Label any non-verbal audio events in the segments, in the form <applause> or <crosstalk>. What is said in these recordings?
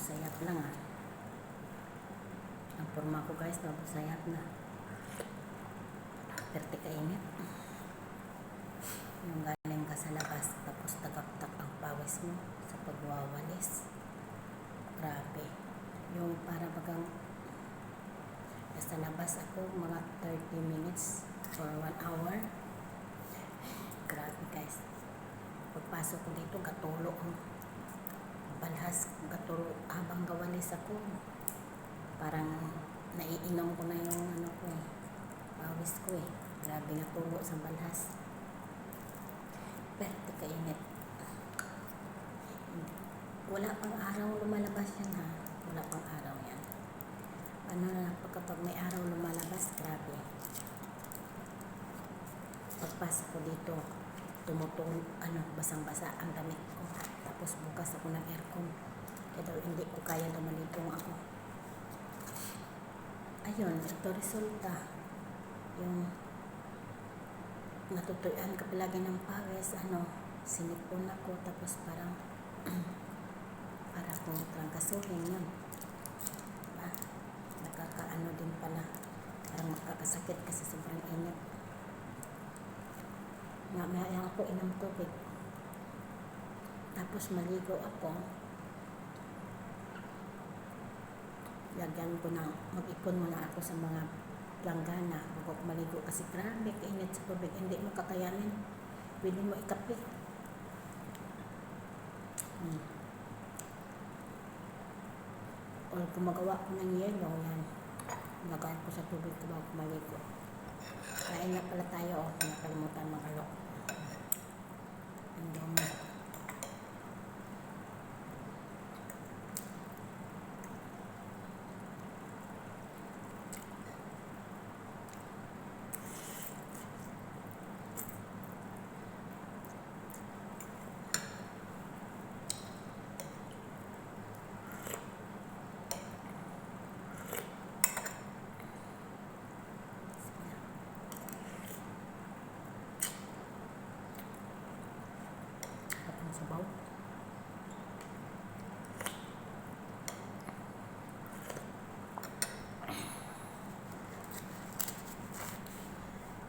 sayap lang ah. Ang forma ko guys, tapos sayap na. Perte kainit. Yung galing ka sa labas, tapos tagaktak ang pawis mo sa pagwawalis. Grabe. Yung para bagang nasa labas ako mga 30 minutes or 1 hour. Grabe guys. Pagpasok ko dito, gatulo ang balhas, gatulo habang gawalis ako. Parang naiinom ko na yung ano ko eh, pawis ko eh. Grabe na tulo sa balhas. Perte kainit. Wala pang araw lumalabas yan ha. Wala pang araw yan. Ano na kapag may araw lumalabas, grabe. Pagpasok ko dito, tumutulog, ano, basang-basa ang damit ko. Tapos bukas ako ng aircon. Kaya hindi ko kaya lumalitong ako. Ayun, ito resulta. Yung natutuyan ka palagi ng pawis, ano, sinipon ako, tapos parang <clears throat> para kung trangkasuhin yun. Diba? Nakakaano din pala. Parang makakasakit kasi sobrang init. Mamaya ako inom tubig. Tapos maligo ako. Lagyan ko na, mag-ipon muna ako sa mga langgana bago ako maligo kasi grabe kainit sa tubig. Hindi mo kakayanin. Pwede mo ikape. Hmm. Or gumagawa ko ng yelo, yan. Lagayan ko sa tubig ko bago maligo. Kain na pala tayo, oh. Nakalimutan makalok. Ang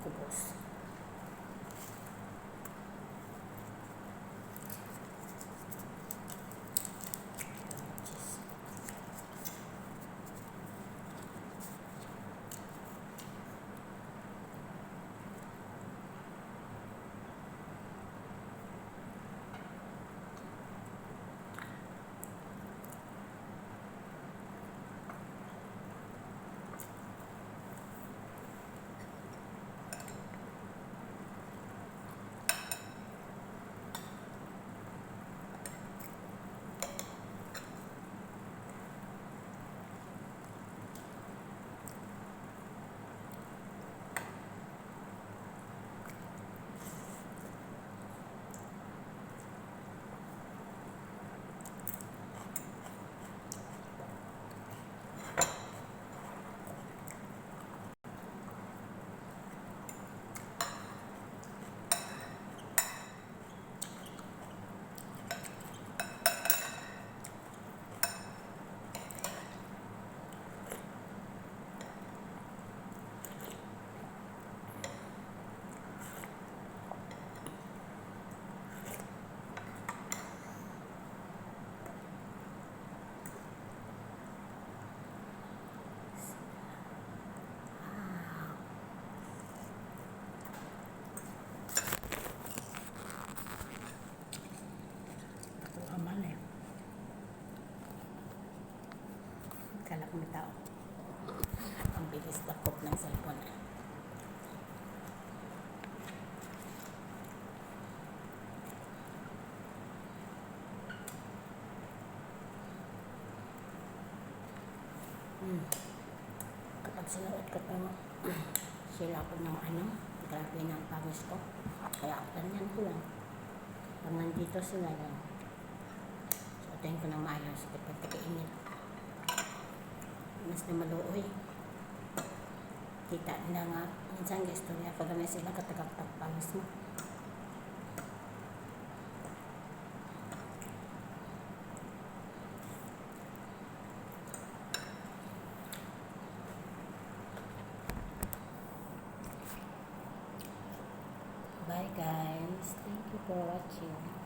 Kubos. Cheese. Wow. Ako amal eh. Kala ko may tao. Ang bilis takop ng cellphone. Hmm. Kapag sinuot ko to, <clears throat> sila ko ng ano, grabe na ang pangis ko. Kaya ganyan ko lang. Pag nandito sila lang, suotin ko ng maayos, kapag kainit mas na maluoy. Kita na nga. Minsan guys, tuloy ako gamay sila katagaptap pa mismo. Bye guys. Thank you for watching.